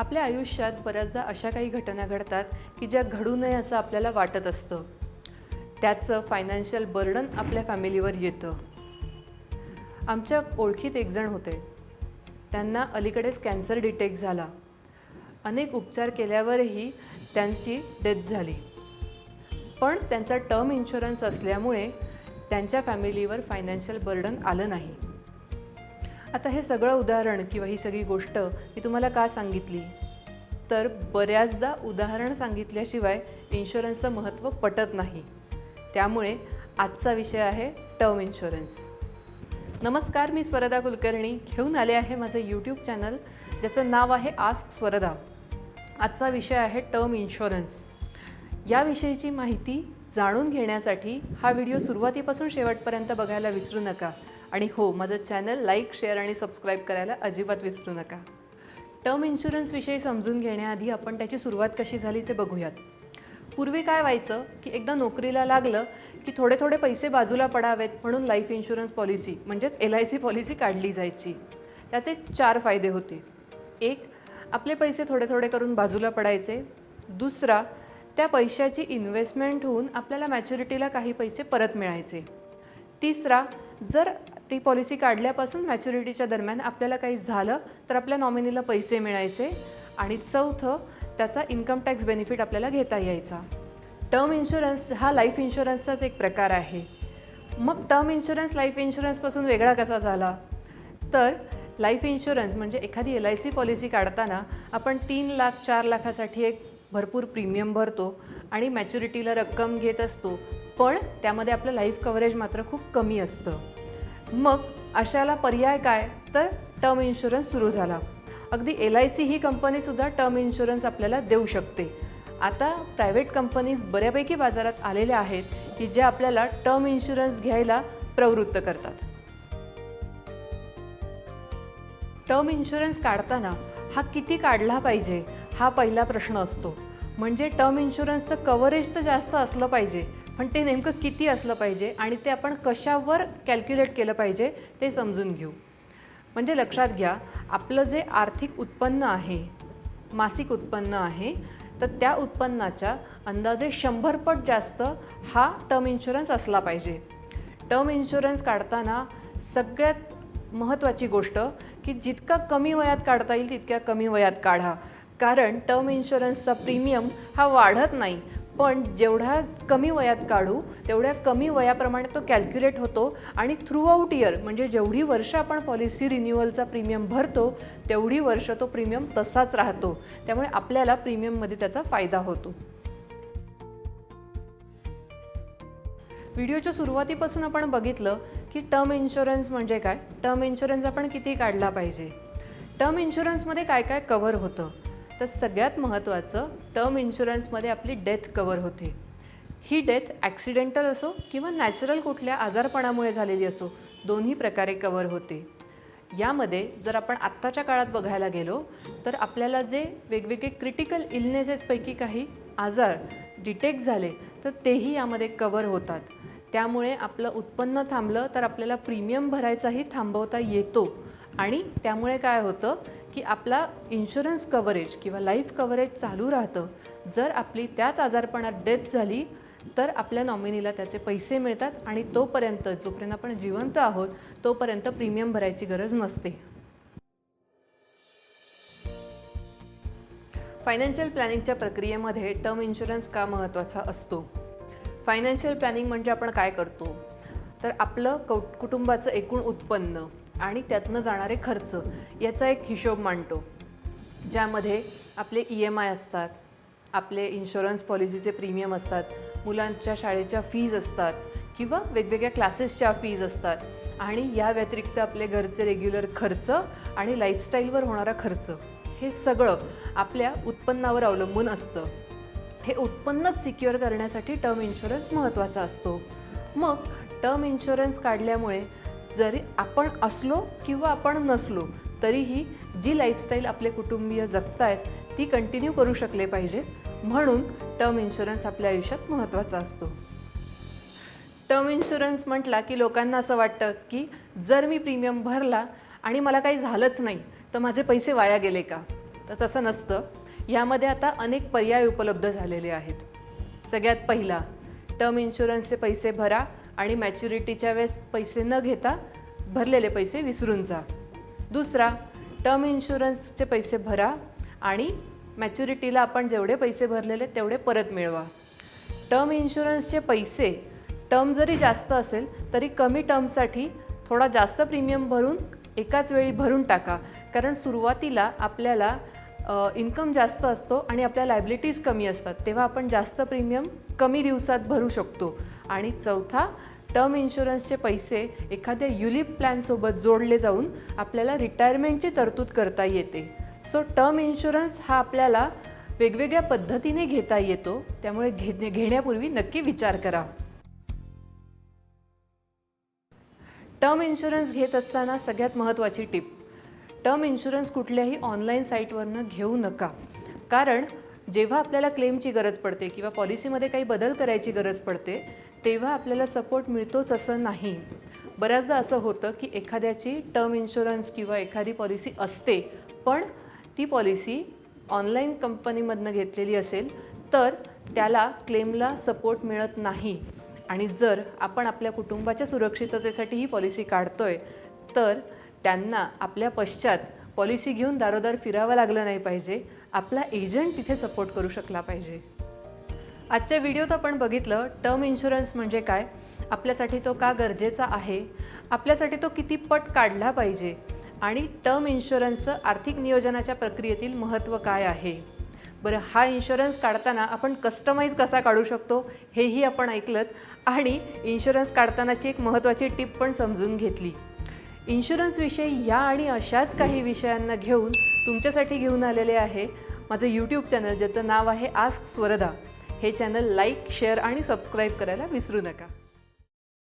आपल्या आयुष्यात बऱ्याचदा अशा काही घटना घडतात की ज्या घडू नये असं आपल्याला वाटत असतं. त्याचं फायनान्शियल बर्डन आपल्या फॅमिलीवर येतं. आमच्या ओळखीत एक जण होते. त्यांना अलीकडेच कॅन्सर डिटेक्ट झाला. अनेक उपचार केल्यावरही त्यांची डेथ झाली. पण त्यांचा टर्म इन्शुरन्स असल्यामुळे त्यांच्या फॅमिलीवर फायनान्शियल बर्डन आलं नाही. आता हे सगळं उदाहरण किंवा ही सगळी गोष्ट मी तुम्हाला का सांगितली? तर बऱ्याचदा उदाहरण सांगितल्याशिवाय इन्शुरन्सचं महत्त्व पटत नाही. त्यामुळे आजचा विषय आहे टर्म इन्शुरन्स नमस्कार मी स्वरदा कुलकर्णी. घेऊन आले आहे माझं यूट्यूब चॅनल ज्याचं नाव आहे आस्क स्वरदा. आजचा विषय आहे टर्म इन्शुरन्स याविषयीची माहिती जाणून घेण्यासाठी हा व्हिडिओ सुरुवातीपासून शेवटपर्यंत बघायला विसरू नका. आणि हो माझं चॅनल लाईक शेअर आणि सबस्क्राईब करायला अजिबात विसरू नका. टर्म इन्शुरन्सविषयी समजून घेण्याआधी आपण त्याची सुरुवात कशी झाली ते बघूयात. पूर्वी काय व्हायचं की एकदा नोकरीला लागलं की थोडे थोडे पैसे बाजूला पडावेत म्हणून लाईफ इन्शुरन्स पॉलिसी म्हणजेच एल आय सी पॉलिसी काढली जायची. त्याचे चार फायदे होते. एक आपले पैसे थोडे थोडे करून बाजूला पडायचे. दुसरा त्या पैशाची इन्व्हेस्टमेंट होऊन आपल्याला मॅच्युरिटीला काही पैसे परत मिळायचे. तिसरा जर ती पॉलिसी काढल्यापासून मॅच्युरिटीच्या दरम्यान आपल्याला काही झालं तर आपल्या नॉमिनीला पैसे मिळायचे आणि चौथं त्याचा इन्कम टॅक्स बेनिफिट आपल्याला घेता यायचा. टर्म इन्शुरन्स हा लाईफ इन्शुरन्सचाच एक प्रकार आहे. मग टर्म इन्शुरन्स लाईफ इन्शुरन्सपासून वेगळा कसा झाला? तर लाईफ इन्शुरन्स म्हणजे एखादी एल आय सी पॉलिसी काढताना आपण तीन लाख चार लाखासाठी एक भरपूर प्रीमियम भरतो आणि मॅच्युरिटीला रक्कम घेत असतो. पण त्यामध्ये आपलं लाईफ कव्हरेज मात्र खूप कमी असतं. मग अशाला पर्याय काय? तर टर्म इन्शुरन्स सुरू झाला. अगदी एल आय सी ही कंपनीसुद्धा टर्म इन्शुरन्स आपल्याला देऊ शकते. आता प्रायव्हेट कंपनीज बऱ्यापैकी बाजारात आलेल्या आहेत की जे आपल्याला टर्म इन्शुरन्स घ्यायला प्रवृत्त करतात. टर्म इन्शुरन्स काढताना हा किती काढला पाहिजे हा पहिला प्रश्न असतो. म्हणजे टर्म इन्शुरन्सचं कव्हरेज तर जास्त असलं पाहिजे पण ते नेमकं किती असलं पाहिजे आणि ते आपण कशावर कॅल्क्युलेट केलं पाहिजे ते समजून घेऊ. म्हणजे लक्षात घ्या आपलं जे आर्थिक उत्पन्न आहे मासिक उत्पन्न आहे तर त्या उत्पन्नाच्या अंदाजे शंभरपट जास्त हा टर्म इन्शुरन्स असला पाहिजे. टर्म इन्शुरन्स काढताना सगळ्यात महत्त्वाची गोष्ट की जितका कमी वयात काढता येईल तितक्या कमी वयात काढा. कारण टर्म इन्शुरन्सचा प्रीमियम हा वाढत नाही पण जेवढा कमी वयात काढू तेवढ्या कमी वयाप्रमाणे तो कॅल्क्युलेट होतो. आणि थ्रू आऊट इयर म्हणजे जेवढी वर्ष आपण पॉलिसी रिन्युअलचा प्रीमियम भरतो तेवढी वर्ष तो प्रीमियम तसाच राहतो. त्यामुळे आपल्याला प्रीमियममध्ये त्याचा फायदा होतो. व्हिडिओच्या सुरुवातीपासून आपण बघितलं की टर्म इन्शुरन्स म्हणजे काय? टर्म इन्शुरन्स आपण किती काढला पाहिजे? टर्म इन्शुरन्समध्ये काय काय कव्हर होतं? तर सगळ्यात महत्त्वाचं टर्म इन्शुरन्समध्ये आपली डेथ कव्हर होते. ही डेथ ॲक्सिडेंटल असो किंवा नॅचरल कुठल्या आजारपणामुळे झालेली असो दोन्ही प्रकारे कवर होते. यामध्ये जर आपण आत्ताच्या काळात बघायला गेलो तर आपल्याला जे वेगवेगळे क्रिटिकल इलनेसेसपैकी काही आजार डिटेक्ट झाले तर तेही यामध्ये कवर होतात. त्यामुळे आपलं उत्पन्न थांबलं तर आपल्याला प्रीमियम भरायचाही थांबवता येतो. आणि त्यामुळे काय होतं? की आपला इन्शुरन्स कव्हरेज किंवा लाईफ कव्हरेज चालू राहतं. जर आपली त्याच आजारपणात डेथ झाली तर आपल्या नॉमिनीला त्याचे पैसे मिळतात आणि तोपर्यंत जोपर्यंत आपण जिवंत आहोत तोपर्यंत प्रीमियम भरायची गरज नसते. फायनान्शियल प्लॅनिंगच्या प्रक्रियेमध्ये टर्म इन्शुरन्स का महत्त्वाचा असतो? फायनान्शियल प्लॅनिंग म्हणजे आपण काय करतो? तर आपलं कौ कुटुंबाचं एकूण उत्पन्न आणि त्यातनं जाणारे खर्च याचा एक हिशोब मांडतो ज्यामध्ये आपले ई एम आय असतात आपले इन्शुरन्स पॉलिसीचे प्रीमियम असतात मुलांच्या शाळेच्या फीज असतात किंवा वेगवेगळ्या क्लासेसच्या फीज असतात. आणि या व्यतिरिक्त आपले घरचे रेग्युलर खर्च आणि लाईफस्टाईलवर होणारा खर्च हे सगळं आपल्या उत्पन्नावर अवलंबून असतं. हे उत्पन्नच सिक्युअर करण्यासाठी टर्म इन्शुरन्स महत्त्वाचा असतो. मग टर्म इन्शुरन्स काढल्यामुळे जरी आपण असलो किंवा आपण नसलो तरीही जी लाईफस्टाईल आपले कुटुंबीय जगतायत ती कंटिन्यू करू शकले पाहिजेत. म्हणून टर्म इन्शुरन्स आपल्या आयुष्यात महत्त्वाचा असतो. टर्म इन्शुरन्स म्हटला की लोकांना असं वाटतं की जर मी प्रीमियम भरला आणि मला काही झालंच नाही तर माझे पैसे वाया गेले का? तर तसं नसतं. यामध्ये आता अनेक पर्याय उपलब्ध झालेले आहेत. सगळ्यात पहिला टर्म इन्शुरन्सचे पैसे भरा आणि मॅच्युरिटीच्या वेळेस पैसे न घेता भरलेले पैसे विसरून जा. दुसरा टर्म इन्शुरन्सचे पैसे भरा आणि मॅच्युरिटीला आपण जेवढे पैसे भरलेले तेवढे परत मिळवा. टर्म इन्शुरन्सचे पैसे टर्म जरी जास्त असेल तरी कमी टर्मसाठी थोडा जास्त प्रीमियम भरून एकाच वेळी भरून टाका. कारण सुरुवातीला आपल्याला इन्कम जास्त असतो आणि आपल्या लायबिलिटीज कमी असतात. तेव्हा आपण जास्त प्रीमियम कमी दिवसात भरू शकतो. आणि चौथा टर्म इन्शुरन्सचे पैसे एखाद्या युलिप प्लॅनसोबत जोडले जाऊन आपल्याला रिटायरमेंटची तरतूद करता येते. सो टर्म इन्शुरन्स हा आपल्याला वेगवेगळ्या पद्धतीने घेता येतो. त्यामुळे घेणे घेण्यापूर्वी नक्की विचार करा. टर्म इन्शुरन्स घेत असताना सगळ्यात महत्त्वाची टिप. टर्म इन्शुरन्स कुठल्याही ऑनलाईन साईटवरनं घेऊ नका. कारण जेव्हा आपल्याला क्लेमची गरज पडते किंवा पॉलिसीमध्ये काही बदल करायची गरज पडते तेव्हा आपल्याला सपोर्ट मिळतोच असं नाही. बऱ्याचदा असं होतं की एखाद्याची टर्म इन्शुरन्स किंवा एखादी पॉलिसी असते पण ती पॉलिसी ऑनलाईन कंपनीमधनं घेतलेली असेल तर त्याला क्लेमला सपोर्ट मिळत नाही. आणि जर आपण आपल्या कुटुंबाच्या सुरक्षिततेसाठी ही पॉलिसी काढतो आहे तर त्यांना आपल्या पश्चात पॉलिसी घेऊन दारोदार फिरावं लागलं नाही पाहिजे. आपला एजंट तिथे सपोर्ट करू शकला पाहिजे. आजच्या व्हिडिओत आपण बघितलं टर्म इन्शुरन्स म्हणजे काय? आपल्यासाठी तो का गरजेचा आहे? आपल्यासाठी तो किती पट काढला पाहिजे? आणि टर्म इन्शुरन्सचं आर्थिक नियोजनाच्या प्रक्रियेतील महत्त्व काय आहे? बरं हा इन्शुरन्स काढताना आपण कस्टमाइज कसा काढू शकतो हेही आपण ऐकलं आणि इन्शुरन्स काढतानाची एक महत्त्वाची टीप पण समजून घेतली. इन्शुरन्सविषयी या आणि अशाच काही विषयांना घेऊन तुमच्यासाठी घेऊन आलेले आहे माझं यूट्यूब चॅनल ज्याचं नाव आहे आस्क स्वरदा हे चॅनल लाईक शेअर आणि सबस्क्राईब करायला विसरू नका.